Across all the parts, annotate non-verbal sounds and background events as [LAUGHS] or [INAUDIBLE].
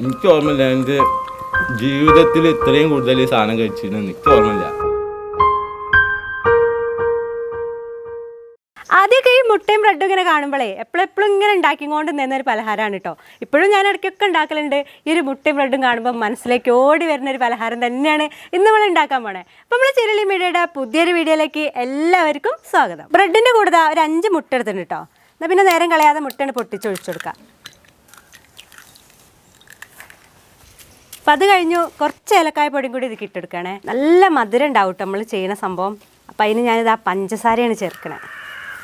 എനിക്ക് ഓർമ്മയില്ല എന്റെ ജീവിതത്തിൽ ഇത്രയും കൂടുതൽ സാധനം കഴിച്ചിരുന്നു എനിക്ക് ഓർമ്മയില്ല. ആദ്യമൊക്കെ ഈ മുട്ടയും ബ്രെഡും ഇങ്ങനെ കാണുമ്പോഴേ എപ്പോഴെപ്പോഴും ഇങ്ങനെ ഉണ്ടാക്കിക്കൊണ്ട് നിന്ന ഒരു പലഹാരമാണ് കേട്ടോ ഇപ്പോഴും ഞാൻ ഇടയ്ക്കൊക്കെ ഉണ്ടാക്കലുണ്ട്. ഈ ഒരു മുട്ടയും ബ്രെഡും കാണുമ്പോൾ മനസ്സിലേക്ക് ഓടി വരുന്ന ഒരു പലഹാരം തന്നെയാണ് ഇന്ന് നമ്മൾ ഉണ്ടാക്കാൻ പോണേ. അപ്പോൾ നമ്മൾ ചെരളി മീഡിയയുടെ പുതിയൊരു വീഡിയോയിലേക്ക് എല്ലാവർക്കും സ്വാഗതം. ബ്രെഡിന്റെ കൂടുതൽ ഒരു അഞ്ച് മുട്ട എടുത്തിട്ടുണ്ട് കേട്ടോ എന്നാൽ പിന്നെ നേരം കളയാതെ മുട്ടയാണ് പൊട്ടിച്ചൊഴിച്ചു കൊടുക്കാം. അപ്പം അത് കഴിഞ്ഞു കുറച്ച് ഏലക്കായ പൊടിയും കൂടി ഇത് ഇട്ടെടുക്കണേ നല്ല മധുരം ഉണ്ടാവും നമ്മൾ ചെയ്യുന്ന സംഭവം. അപ്പം അതിന് ഞാനിത് ആ പഞ്ചസാരയാണ് ചേർക്കണേ.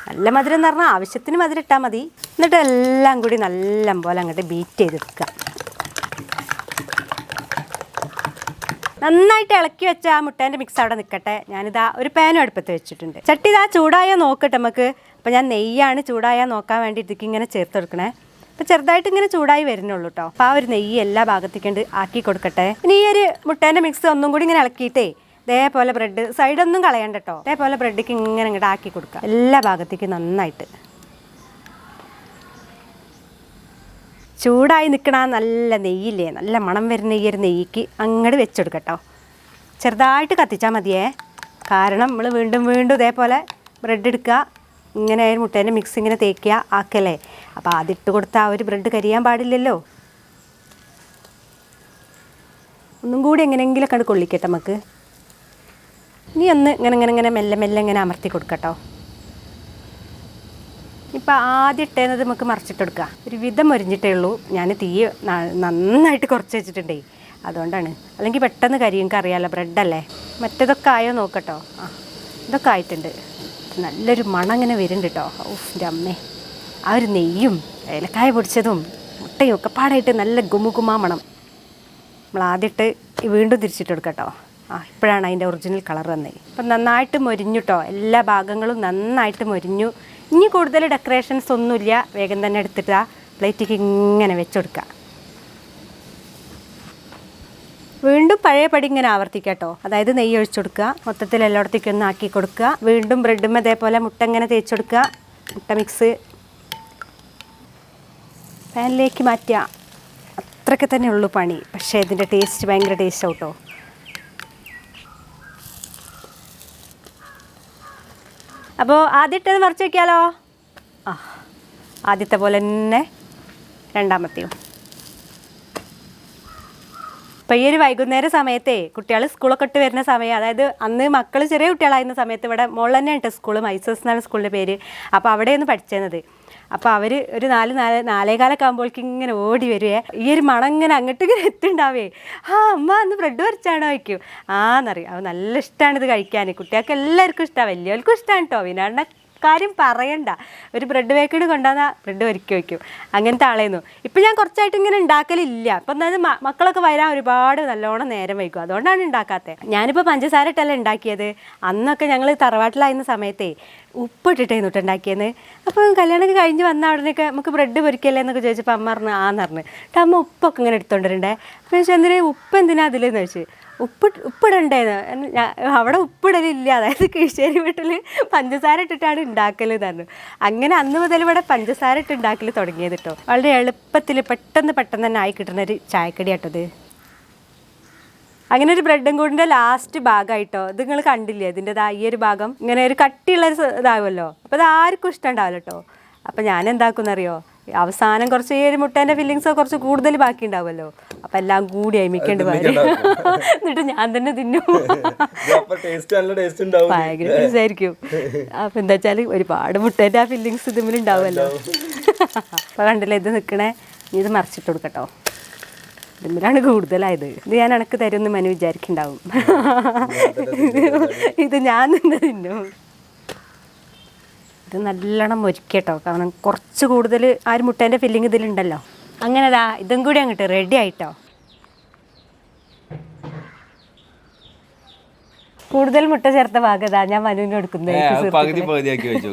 നല്ല മധുരം എന്ന് പറഞ്ഞാൽ ആവശ്യത്തിന് മധുരം ഇട്ടാൽ മതി. എന്നിട്ട് എല്ലാം കൂടി നല്ല പോലെ അങ്ങോട്ട് ബീറ്റ് ചെയ്തെടുക്കുക. നന്നായിട്ട് ഇളക്കി വെച്ച ആ മുട്ടേന്റെ മിക്സ് അവിടെ നിൽക്കട്ടെ ഞാനിതാ ഒരു പാനും അടുപ്പത്ത് വെച്ചിട്ടുണ്ട്. ചട്ടി ഇതാ ചൂടായാൽ നോക്കട്ടെ നമുക്ക് അപ്പം ഞാൻ നെയ്യാണ് ചൂടായാൽ നോക്കാൻ വേണ്ടി ഇതിക്ക് ഇങ്ങനെ ചേർത്ത് കൊടുക്കണേ അപ്പം ചെറുതായിട്ട് ഇങ്ങനെ ചൂടായി വരുന്നുള്ളൂ കേട്ടോ അപ്പോൾ ആ ഒരു നെയ്യ് എല്ലാ ഭാഗത്തേക്കും ആക്കി കൊടുക്കട്ടെ. ഇനി ഈ ഒരു മുട്ടേന്റെ മിക്സ് ഒന്നും കൂടി ഇങ്ങനെ ഇളക്കിയിട്ടേ ഇതേപോലെ ബ്രെഡ് സൈഡൊന്നും കളയണ്ട കേട്ടോ ഇതേപോലെ ബ്രെഡിക്ക് ഇങ്ങനെ ഇങ്ങോട്ട് ആക്കി കൊടുക്കുക എല്ലാ ഭാഗത്തേക്കും നന്നായിട്ട്. ചൂടായി നിൽക്കണ നല്ല നെയ്യില്ലേ? നല്ല മണം വരുന്ന ഈ ഒരു നെയ്യ്ക്ക് അങ്ങോട്ട് വെച്ചെടുക്കട്ടോ ചെറുതായിട്ട് കത്തിച്ചാൽ മതിയേ. കാരണം നമ്മൾ വീണ്ടും വീണ്ടും ഇതേപോലെ ബ്രെഡ് എടുക്കുക ഇങ്ങനെ മുട്ടേന്റെ മിക്സ് ഇങ്ങനെ തേക്കുക ആക്കല്ലേ? അപ്പോൾ അതിട്ട് കൊടുത്താൽ ആ ഒരു ബ്രെഡ് കരിയാൻ പാടില്ലല്ലോ. ഒന്നും കൂടി എങ്ങനെയെങ്കിലും കണ്ട് കൊള്ളിക്കട്ടെ നമുക്ക്. ഇനി ഒന്ന് ഇങ്ങനെ ഇങ്ങനെ ഇങ്ങനെ മെല്ലെ മെല്ലെ ഇങ്ങനെ അമർത്തി കൊടുക്കട്ടോ. ഇപ്പം ആദ്യം ഇട്ടേന്നത് നമുക്ക് മറിച്ചിട്ടെടുക്കുക ഒരു വിധം മൊരിഞ്ഞിട്ടേ ഉള്ളൂ. ഞാൻ തീ നന്നായിട്ട് കുറച്ച് വെച്ചിട്ടുണ്ടേ. അതുകൊണ്ടാണ്. അല്ലെങ്കിൽ പെട്ടെന്ന് കരിയും. അറിയാമല്ലോ ബ്രെഡല്ലേ മറ്റേതൊക്കെ ആയോ നോക്കട്ടോ. ആ ഇതൊക്കെ ആയിട്ടുണ്ട്. നല്ലൊരു മണം ഇങ്ങനെ വരുന്നുണ്ട് കേട്ടോ ഔഫ് എന്റെ അമ്മേ. ആ ഒരു നെയ്യും ഏലക്കായ പൊടിച്ചതും മുട്ടയും ഒക്കെ പാടായിട്ട് നല്ല ഗുമുഗുമാ മണം നമ്മൾ ആദ്യമായിട്ട് വീണ്ടും തിരിച്ചിട്ട് കൊടുക്കട്ടോ ആ ഇപ്പോഴാണ് അതിന്റെ ഒറിജിനൽ കളർ വന്നത് അപ്പം നന്നായിട്ട് മൊരിഞ്ഞുട്ടോ എല്ലാ ഭാഗങ്ങളും നന്നായിട്ട് മൊരിഞ്ഞു. ഇനി കൂടുതൽ ഡെക്കറേഷൻസ് ഒന്നുമില്ല. വേഗം തന്നെ എടുത്തിട്ട് ആ പ്ലേറ്റിക്ക് ഇങ്ങനെ വെച്ചെടുക്കുക വീണ്ടും പഴയ പടി ഇങ്ങനെ ആവർത്തിക്കാട്ടോ അതായത് നെയ്യ് ഒഴിച്ചു കൊടുക്കുക. മൊത്തത്തിൽ എല്ലായിടത്തേക്കും ആക്കി കൊടുക്കുക. വീണ്ടും ബ്രെഡും അതേപോലെ മുട്ട ഇങ്ങനെ തേച്ചെടുക്കുക മുട്ട മിക്സ് പാനിലേക്ക് മാറ്റുക അത്രയ്ക്ക് തന്നെ ഉള്ളൂ പണി. പക്ഷേ ഇതിന്റെ ടേസ്റ്റ് ഭയങ്കര ടേസ്റ്റ് ആവട്ടോ അപ്പോൾ ആദ്യത്തെ മറിച്ച് വയ്ക്കാലോ ആ ആദ്യത്തെ പോലെ തന്നെ രണ്ടാമത്തെയും. ഇപ്പം ഈ ഒരു വൈകുന്നേര സമയത്തെ കുട്ടികൾ സ്കൂളൊക്കെ ഇട്ട് വരുന്ന സമയം അതായത് അന്ന് മക്കൾ ചെറിയ കുട്ടികളായിരുന്ന സമയത്ത് ഇവിടെ മോൾ തന്നെ ഉണ്ട് സ്കൂൾ മൈസൂസ് എന്നാണ് സ്കൂളിന്റെ പേര്. അപ്പോൾ അവിടെയാണ് പഠിച്ചിരുന്നത് അപ്പോൾ അവർ ഒരു നാല് നാല് നാലേകാലൊക്കെ ആകുമ്പോഴേക്കും ഇങ്ങനെ ഓടി വരുവേ ഈ ഒരു മണം ഇങ്ങനെ അങ്ങോട്ട് ഇങ്ങനെ എത്തുണ്ടാവേ. ആ അമ്മ അന്ന് ബ്രെഡ് വരച്ചാണോ വയ്ക്കും ആന്നറിയാം. അവ നല്ല ഇഷ്ടമാണ് ഇത് കഴിക്കാൻ കുട്ടികൾക്ക് എല്ലാവർക്കും ഇഷ്ടമാണ് വലിയവർക്കും ഇഷ്ടമാണ് കേട്ടോ വിനാടിന്റെ കാര്യം പറയണ്ട. ഒരു ബ്രെഡ് ബേക്കറി കൊണ്ടുവന്ന ബ്രെഡ് ഒരുക്കി വയ്ക്കും അങ്ങനത്തെ ആളായിരുന്നു ഇപ്പം ഞാൻ കുറച്ചായിട്ട് ഇങ്ങനെ ഉണ്ടാക്കലില്ല. അപ്പം മ- മക്കളൊക്കെ വരാൻ ഒരുപാട് നല്ലോണം നേരം വയ്ക്കും അതുകൊണ്ടാണ് ഉണ്ടാക്കാത്തത് ഞാനിപ്പോൾ പഞ്ചസാര ഇട്ടല്ല ഉണ്ടാക്കിയത്. അന്നൊക്കെ ഞങ്ങൾ തറവാട്ടിലായിരുന്ന സമയത്തേ ഉപ്പിട്ടിട്ടായിരുന്നു കേട്ടോ ഉണ്ടാക്കിയത് അപ്പോൾ കല്യാണമൊക്കെ കഴിഞ്ഞ് വന്ന ഉടനെയൊക്കെ നമുക്ക് ബ്രെഡ് പൊരിക്കല്ലേ എന്നൊക്കെ ചോദിച്ചപ്പോൾ അമ്മ പറഞ്ഞു ആന്ന് പറഞ്ഞു. എന്നിട്ട് അമ്മ ഉപ്പൊക്കെ ഇങ്ങനെ എടുത്തോണ്ടിരണ്ടേ. അപ്പം ചോദിച്ചാൽ എന്തിനാ? ഉപ്പ് എന്തിനാ അതിലെന്ന്? ചോദിച്ചു ഉപ്പ് ഉപ്പിടണ്ടേന്ന്. അവിടെ ഉപ്പിടലില്ല. അതായത് കിഴിശ്ശേരി വീട്ടിൽ പഞ്ചസാര ഇട്ടിട്ടാണ് ഉണ്ടാക്കൽ തന്നു അങ്ങനെ അന്ന് മുതൽ ഇവിടെ പഞ്ചസാര ഇട്ട് ഉണ്ടാക്കൽ തുടങ്ങിയത് കേട്ടോ വളരെ എളുപ്പത്തിൽ പെട്ടെന്ന് പെട്ടെന്ന് തന്നെ ആയി കിട്ടുന്ന ഒരു ചായക്കടി അങ്ങനെ ഒരു ബ്രെഡും കൂടിന്റെ ലാസ്റ്റ് ഭാഗമായിട്ടോ ഇത് നിങ്ങൾ കണ്ടില്ലേ? ഇതിന്റെ ഈ ഒരു ഭാഗം. ഇങ്ങനെ ഒരു കട്ടിയുള്ള ഒരു ഇതാവുമല്ലോ. അപ്പോൾ അത് ആർക്കും ഇഷ്ടം ഉണ്ടാവില്ല കേട്ടോ അപ്പോൾ ഞാൻ എന്താക്കുന്നറിയോ അവസാനം കുറച്ച് ഈ ഒരു മുട്ടേന്റെ ഫില്ലിങ്സ് കുറച്ച് കൂടുതൽ ബാക്കി ഉണ്ടാവുമല്ലോ. അപ്പം എല്ലാം കൂടി അയമിക്കേണ്ടി വരും. എന്നിട്ട് ഞാൻ തന്നെ തിന്നും. നല്ല ടേസ്റ്റ് ഭയങ്കര ടേസ്റ്റായിരിക്കും അപ്പം എന്താ വെച്ചാൽ ഒരുപാട് മുട്ടേന്റെ ആ ഫില്ലിങ്സ് ഇതിമിൽ ഉണ്ടാവുമല്ലോ. അപ്പോൾ കണ്ടില്ലേ ഇത് നിൽക്കണേ ഇത് മറിച്ചിട്ട് കൊടുക്കട്ടോ. ഇതിമിലാണ് കൂടുതലായത്. ഇത് ഞാൻ എനക്ക് തരുമെന്ന് മനു വിചാരിക്കുന്നുണ്ടാവും. ഇത് ഞാൻ തന്നെ തിന്നും. ഇത് നല്ലോണം മൊരിക്കട്ടോ കാരണം കുറച്ച് കൂടുതൽ ആ ഒരു മുട്ടേന്റെ ഫില്ലിങ് ഇതിലുണ്ടല്ലോ. അങ്ങനെതാ ഇതും കൂടി അങ്ങോട്ട് റെഡി ആയിട്ടോ. കൂടുതൽ മുട്ട ചേർത്ത ഭാഗതാ ഞാൻ മനുവിന് കൊടുക്കുന്നത് പകുതി പകുതിയാക്കി വെച്ചു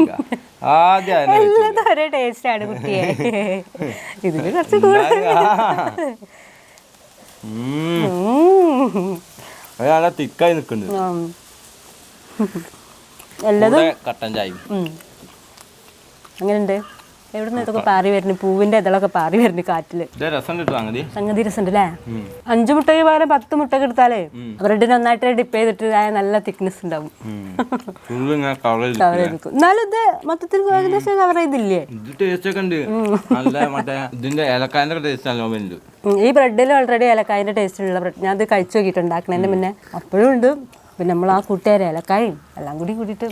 ആദ്യം അതിനെ വെച്ചു എല്ലാതും ഒരേ ടേസ്റ്റ് ആണ് കുട്ടിയെ. [LAUGHS] ഇതിന് കുറച്ച് കൂടുതൽ നല്ല തിക്കായി നിൽക്കുന്നുണ്ട്. എല്ലതും എല്ലാതും കൂടെ കട്ടൻ ചായ അങ്ങനെയുണ്ട് എവിടുന്ന് ഇതൊക്കെ പാറി വരുന്നു? പൂവിന്റെ ഇതളൊക്കെ പാറി വരുന്നു കാറ്റിൽ. സംഗതി. രസമുണ്ട് അല്ലേ അഞ്ച് മുട്ടയ്ക്ക് പകരം പത്ത് മുട്ടയ്ക്ക് എടുത്താലേ ബ്രെഡിന് നന്നായിട്ട് ഡിപ്പ് ചെയ്തിട്ട് നല്ല തിക്നെസ് ഉണ്ടാവും. കവർ ചെയ്തിരിക്കും എന്നാലും ഇത് മൊത്തത്തിൽ ഏകദേശം കവർ ചെയ്തില്ലേ? ടേസ്റ്റ് ഒക്കെ ഉണ്ട്. നല്ല മറ്റേ ഇതിന്റെ ഏലക്കായന്റെ ടേസ്റ്റ് നല്ല ഉണ്ട് ഈ ബ്രെഡിൽ ഓൾറെഡി ഏലക്കായന്റെ ടേസ്റ്റ് ഉള്ള ബ്രെഡ്. ഞാൻ അത് കഴിച്ചു നോക്കിയിട്ട് ഉണ്ടാക്കണതിന് മുന്നേ അപ്പോഴും ഉണ്ട്. പിന്നെ നമ്മൾ ആ കൂട്ടുകാർ ഏലക്കായും എല്ലാം കൂടി കൂടിയിട്ട്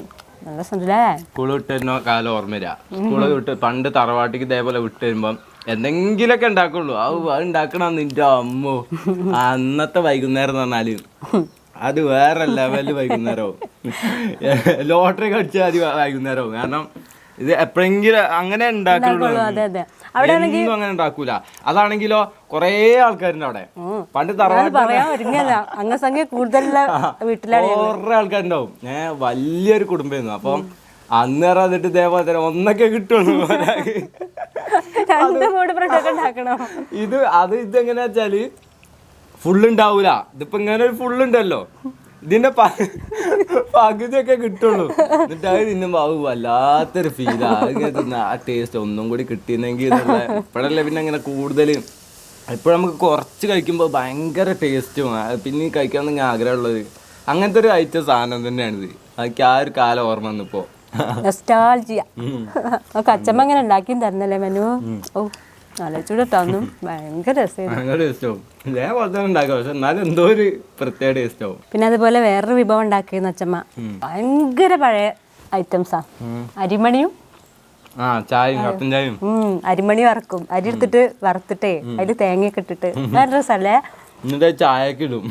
നല്ല രസമുണ്ടല്ലേ സ്കൂൾ വിട്ട് വരുന്ന കാലം ഓർമ്മ വരാ വിട്ട് പണ്ട് തറവാട്ടിക്ക് ഇതേപോലെ വിട്ട് വരുമ്പം എന്തെങ്കിലുമൊക്കെ ഉണ്ടാക്കുള്ളൂ. അത് അത് ഉണ്ടാക്കണം നിന്റെ അമ്മോ. അന്നത്തെ വൈകുന്നേരം എന്ന് പറഞ്ഞാൽ അത് വേറെ ലെവലിൽ വൈകുന്നേരവും ലോട്ടറി കടിച്ചാൽ അത് വൈകുന്നേരവും കാരണം ഇത് എപ്പോഴെങ്കിലും അങ്ങനെ ഉണ്ടാക്കുള്ളൂ. അതെ അങ്ങനെ ഉണ്ടാക്കൂല. അതാണെങ്കിലോ കൊറേ ആൾക്കാരുണ്ട് അവിടെ. പണ്ട് പറയാൻ കൂടുതലുള്ള [LAUGHS] വീട്ടിലാണ് കുറെ ആൾക്കാരുണ്ടാവും. ഏഹ് വലിയൊരു കുടുംബമായിരുന്നു. അപ്പം അന്ന് പറഞ്ഞിട്ട് ഇതേപോലെ തന്നെ ഒന്നൊക്കെ കിട്ടുള്ളൂ [LAUGHS] [LAUGHS] ഇത് അത് ഇതെങ്ങനെയാ വെച്ചാൽ ഫുള്ള് ഉണ്ടാവൂല ഇതിപ്പോ ഇങ്ങനെ ഒരു ഫുള്ള് ഉണ്ടല്ലോ ഇതിന്റെ പകുതിയൊക്കെ കിട്ടുള്ളൂ. എന്നിട്ട് അത് തിന്നുമ്പോ അത് വല്ലാത്തൊരു ഫീലാ ആകുന്ന തിന്ന ആ ടേസ്റ്റ് ഒന്നും കൂടി കിട്ടിയിരുന്നെങ്കിൽ ഇപ്പോഴല്ലേ പിന്നെ അങ്ങനെ കൂടുതൽ ഇപ്പോൾ നമുക്ക് കുറച്ച് കഴിക്കുമ്പോൾ ഭയങ്കര ടേസ്റ്റും പിന്നെ കഴിക്കാൻ ഞാൻ ആഗ്രഹമുള്ളത്. അങ്ങനത്തെ ഒരു ഐറ്റം സാധനം തന്നെയാണിത് അതൊക്കെ ആ ഒരു കാലം ഓർമ്മ വന്നിപ്പോ കച്ചമ്മ അങ്ങനെ ഉണ്ടാക്കി തരുന്നല്ലേ മനു? ഓ. ആലോചിച്ചൂടെ ഒന്നും [LAUGHS] ഭയങ്കര ഭയങ്കര ടേസ്റ്റാവും ഇതേപോലെ തന്നെ ഉണ്ടാക്കാം പക്ഷെ എന്നാലും എന്തോ ഒരു പ്രത്യേക ടേസ്റ്റാവും പിന്നെ അതുപോലെ വേറൊരു വിഭവം ഉണ്ടാക്കിയെന്ന് അച്ഛമ്മ ഭയങ്കര പഴയ ഐറ്റംസാ. അരിമണിയും ആ ചായയും കട്ടൻ ചായയും. അരിമണി വറക്കും. അരി എടുത്തിട്ട് വറുത്തിട്ടേ അതിൽ തേങ്ങയൊക്കെ ഇട്ടിട്ട്. നല്ല രസമല്ലേ എന്നിട്ട് ചായക്ക് ഇടും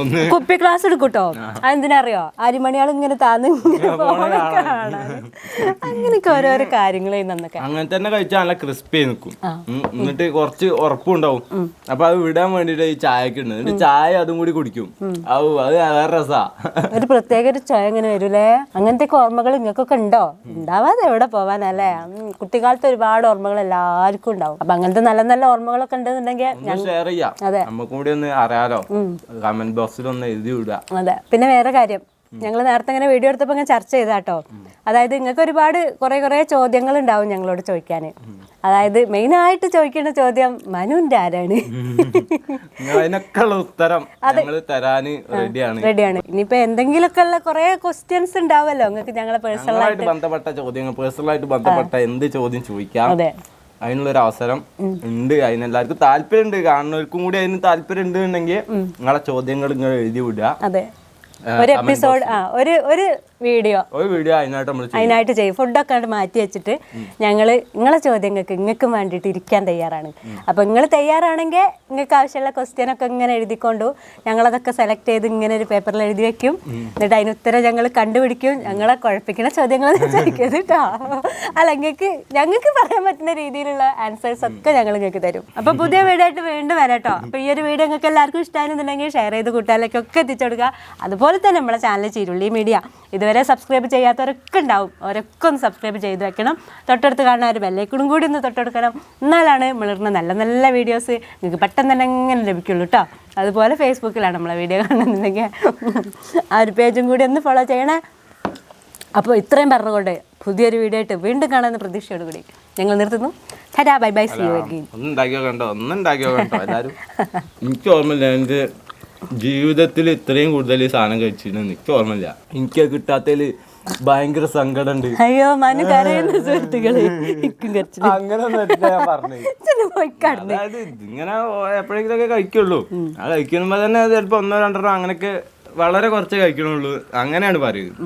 ഒന്ന് കുപ്പി ഗ്ലാസ് എടുക്കൂട്ടോ? അതെന്തിനറിയോ? അരിമണിയാൾ ഇങ്ങനെ താന്ന് ഇങ്ങനെ അങ്ങനെയൊക്കെ ഓരോരോ കാര്യങ്ങൾ ചെയ്യുന്നൊക്കെ അങ്ങനെ തന്നെ കഴിച്ചാൽ നല്ല ക്രിസ്പി നിൽക്കും എന്നിട്ട് കുറച്ച് ഉറപ്പുണ്ടാവും അപ്പൊ അത് വിടാൻ വേണ്ടിട്ട് ഈ ചായക്ക് ഇടുന്നത്. എന്നിട്ട് ചായ അതും കൂടി കുടിക്കും. ഔ അത് വേറെ രസാ. ഒരു പ്രത്യേക ഒരു ചായ ഇങ്ങനെ വരൂലേ അങ്ങനത്തെ ഓർമ്മകൾ നിങ്ങൾക്കൊക്കെ ഉണ്ടോ? ഉണ്ടാവാതെ എവിടെ പോവാനല്ലേ? കുട്ടിക്കാലത്ത് ഒരുപാട് ഓർമ്മകൾ എല്ലാവർക്കും ഉണ്ടാവും. അപ്പൊ അങ്ങനത്തെ നല്ല നല്ല ഓർമ്മകളൊക്കെ ഉണ്ടെന്നുണ്ടെങ്കിൽ ഷെയർ ചെയ്യാം. അതെ. നമുക്കും കൂടി ഒന്ന് അറിയാലോ കമന്റ് ബോക്സിൽ ഒന്ന് എഴുതി വിടുക. അതെ. പിന്നെ വേറെ കാര്യം. ഞങ്ങൾ നേരത്തെ ഇങ്ങനെ വീഡിയോ എടുത്തപ്പോൾ ഇങ്ങനെ ചർച്ച ചെയ്താട്ടോ. അതായത് നിങ്ങൾക്ക് ഒരുപാട് കുറെ കുറെ ചോദ്യങ്ങൾ ഉണ്ടാവും ഞങ്ങളോട് ചോദിക്കാൻ അതായത് മെയിൻ ആയിട്ട് ചോദിക്കേണ്ട ചോദ്യം മനുവിന്റെ ആരാണ്? ഉത്തരം റെഡിയാണ് റെഡിയാണ് ഇനിയിപ്പോ എന്തെങ്കിലുമൊക്കെ ഉള്ള കുറെ ക്വസ്റ്റ്യൻസ് ഉണ്ടാവുമല്ലോ നിങ്ങൾക്ക് ഞങ്ങളെ പേഴ്സണൽ ആയിട്ട്. ബന്ധപ്പെട്ട ചോദ്യങ്ങൾ പേഴ്സണലായിട്ട് ബന്ധപ്പെട്ട എന്ത് ചോദ്യം ചോദിക്കാം? അതെ. അതിനുള്ളൊരു അവസരം ഉണ്ട്. അതിന് എല്ലാവർക്കും താല്പര്യം ഉണ്ട് കാണുന്നവർക്കും കൂടി അതിന് താല്പര്യം ഉണ്ട് നിങ്ങളെ ചോദ്യങ്ങൾ നിങ്ങൾ എഴുതി വിടുക. ഒരു എപ്പിസോഡ് ആ ഒരു ഒരു വീഡിയോ. ഒരു വീഡിയോ അതിനായിട്ട് നമ്മൾ അതിനായിട്ട് ചെയ്യും. ഫുഡൊക്കെ മാറ്റി വെച്ചിട്ട് ഞങ്ങൾ നിങ്ങളെ ചോദ്യങ്ങൾക്ക് നിങ്ങൾക്കും വേണ്ടിയിട്ട് ഇരിക്കാൻ തയ്യാറാണ്. അപ്പോൾ നിങ്ങൾ തയ്യാറാണെങ്കിൽ നിങ്ങൾക്ക് ആവശ്യമുള്ള ക്വസ്റ്റ്യൻ ഒക്കെ ഇങ്ങനെ എഴുതിക്കൊണ്ടു ഞങ്ങളതൊക്കെ സെലക്ട് ചെയ്ത് ഇങ്ങനെ ഒരു പേപ്പറിൽ എഴുതി വെക്കും. എന്നിട്ട് അതിന് ഉത്തരം ഞങ്ങൾ കണ്ടുപിടിക്കും. ഞങ്ങളെ കുഴപ്പിക്കുന്ന ചോദ്യങ്ങൾ ചോദിക്കരുത് കേട്ടോ അല്ല നിങ്ങൾക്ക് ഞങ്ങൾക്ക് പറയാൻ പറ്റുന്ന രീതിയിലുള്ള ആൻസേഴ്സ് ഒക്കെ ഞങ്ങൾ നിങ്ങൾക്ക് തരും. അപ്പോൾ പുതിയ വീഡിയോ ആയിട്ട് വീണ്ടും വരാം കേട്ടോ അപ്പോൾ ഈ ഒരു വീഡിയോ നിങ്ങൾക്ക് എല്ലാവർക്കും ഇഷ്ടമായിരുന്നുണ്ടെങ്കിൽ ഷെയർ ചെയ്ത് കൂട്ടുകാരിലേക്കൊക്കെ എത്തിച്ചു കൊടുക്കുക അതുപോലെ തന്നെ നമ്മളെ ചാനൽ ചിരുള്ളി മീഡിയ ഇതുവരെ സബ്സ്ക്രൈബ് ചെയ്യാത്തവരൊക്കെ ഉണ്ടാവും. അവരൊക്കെ ഒന്ന് സബ്സ്ക്രൈബ് ചെയ്ത് വെക്കണം. തൊട്ടടുത്ത് കാണുന്ന ഒരു ബെല്ലൈക്കണും കൂടി ഒന്ന് തൊട്ടെടുക്കണം. എന്നാലാണ് മിളർന്ന നല്ല നല്ല വീഡിയോസ് നിങ്ങൾക്ക് പെട്ടെന്ന് തന്നെ എങ്ങനെ ലഭിക്കുള്ളൂ കേട്ടോ അതുപോലെ ഫേസ്ബുക്കിലാണ് നമ്മളെ വീഡിയോ കാണുന്നുണ്ടെങ്കിൽ ആ ഒരു പേജും കൂടി ഒന്ന് ഫോളോ ചെയ്യണേ. അപ്പോൾ ഇത്രയും പറഞ്ഞുകൊണ്ട് പുതിയൊരു വീഡിയോ ആയിട്ട് വീണ്ടും കാണാൻ പ്രതീക്ഷയോട് കൂടി ഞങ്ങൾ നിർത്തുന്നു. Tata bye bye see you ഒന്നും ഉണ്ടാക്കിയോ കണ്ടോ? ഒന്നും ഉണ്ടാക്കിയോ കണ്ടോ? എല്ലാവരും? എനിക്ക് ഓർമ്മയില്ല എന്റെ ജീവിതത്തിൽ ഇത്രയും കൂടുതൽ ഈ സാധനം കഴിച്ചിരുന്നു എനിക്ക് ഓർമ്മയില്ല. എനിക്ക് കിട്ടാത്തതിൽ ഭയങ്കര സങ്കടം ഉണ്ട് അയ്യോ മനു കരയുന്ന സുഹൃത്തുക്കളെ അങ്ങനെ ഇങ്ങനെ ഞാൻ പറഞ്ഞത്. ചെന്ന് പോയി കടന്നു എപ്പോഴെങ്കിലും ഒക്കെ കഴിക്കുള്ളൂ. ആ കഴിക്കുമ്പോ തന്നെ ചിലപ്പോ ഒന്നോ രണ്ടോ അങ്ങനെയൊക്കെ വളരെ കുറച്ച് കഴിക്കണുള്ളൂ. അങ്ങനെയാണ് പറയുന്നത്.